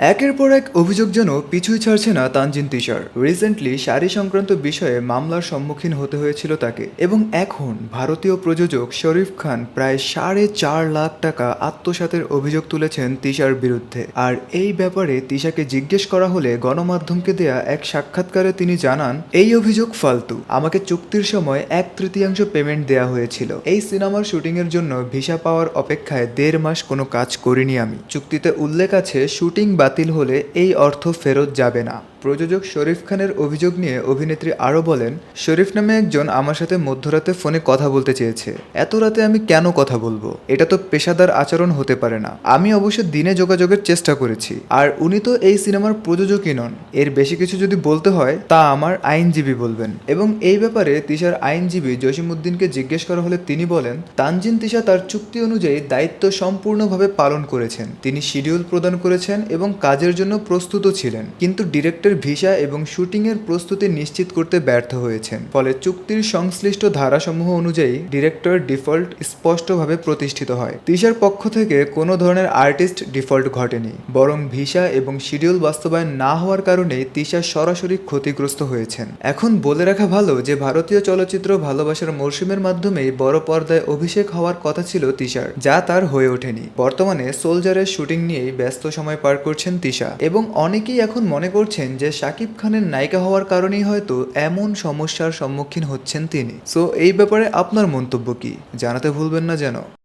একের পর এক অভিযোগ যেন পিছুই ছাড়ছে না তানজিন তিশার। রিসেন্টলি শাড়ি সংক্রান্ত বিষয়ে মামলার সম্মুখীন হতে হয়েছিল তাকে। এবং এখন ভারতীয় প্রযোজক শরীফ খান প্রায় সাড়ে চার লাখ টাকা আত্মসাতের অভিযোগ তুলেছেন তিশার বিরুদ্ধে। আর এই ব্যাপারে তিশাকে জিজ্ঞেস করা হলে গণমাধ্যমকে দেয়া এক সাক্ষাৎকারে তিনি জানান, এই অভিযোগ ফালতু। আমাকে চুক্তির সময় এক তৃতীয়াংশ পেমেন্ট দেয়া হয়েছিল। এই সিনেমার শুটিংয়ের জন্য ভিসা পাওয়ার অপেক্ষায় দেড় মাস কোনো কাজ করিনি আমি। চুক্তিতে উল্লেখ আছে, শুটিং বাতিল হলে এই অর্থ ফেরত যাবে না। প্রযোজক শরীফ খানের অভিযোগ নিয়ে অভিনেত্রী আরও বলেন, শরীফ নামে একজন আমার সাথে মধ্যরাতে ফোনে কথা বলতে চেয়েছে। এত রাতে আমি কেন কথা বলব? এটা তো পেশাদার আচরণ হতে পারে না। আমি অবশ্য দিনে যোগাযোগের চেষ্টা করেছি। আর উনি তো এই সিনেমার প্রযোজকই নন। এর বেশি কিছু যদি বলতে হয়, তা আমার আইনজীবী বলবেন। এবং এই ব্যাপারে তিশার আইনজীবী জসিমুদ্দিনকে জিজ্ঞেস করা হলে তিনি বলেন, তানজিন তিশা তার চুক্তি অনুযায়ী দায়িত্ব সম্পূর্ণভাবে পালন করেছেন। তিনি শিডিউল প্রদান করেছেন এবং কাজের জন্য প্রস্তুত ছিলেন, কিন্তু ডিরেক্টর ভিসা এবং শুটিংয়ের প্রস্তুতি নিশ্চিত করতে ব্যর্থ হয়েছেন। ফলে চুক্তির সংশ্লিষ্ট ধারাসমূহ অনুযায়ী ডিরেক্টর ডিফল্ট স্পষ্টভাবে প্রতিষ্ঠিত হয়। তিশার পক্ষ থেকে কোনো ধরনের আর্টিস্ট ডিফল্ট ঘটেনি, বরং ভিসা এবং শিডিউল বাস্তবায়ন না হওয়ার কারণে তিশা সরাসরি ক্ষতিগ্রস্ত হয়েছেন। এখন বলে রাখা ভালো যে, ভারতীয় চলচ্চিত্র ভালোবাসার মরশুমের মাধ্যমেই বড় পর্দায় অভিষেক হওয়ার কথা ছিল তিশার, যা তার হয়ে ওঠেনি। বর্তমানে সোলজারের শুটিং নিয়েই ব্যস্ত সময় পার করছেন তিশা। এবং অনেকেই এখন মনে করছেন যে শাকিব খানের নায়িকা হওয়ার কারণেই হয়তো এমন সমস্যার সম্মুখীন হচ্ছেন তিনি। সো এই ব্যাপারে আপনার মন্তব্য কি? জানাতে ভুলবেন না যেন।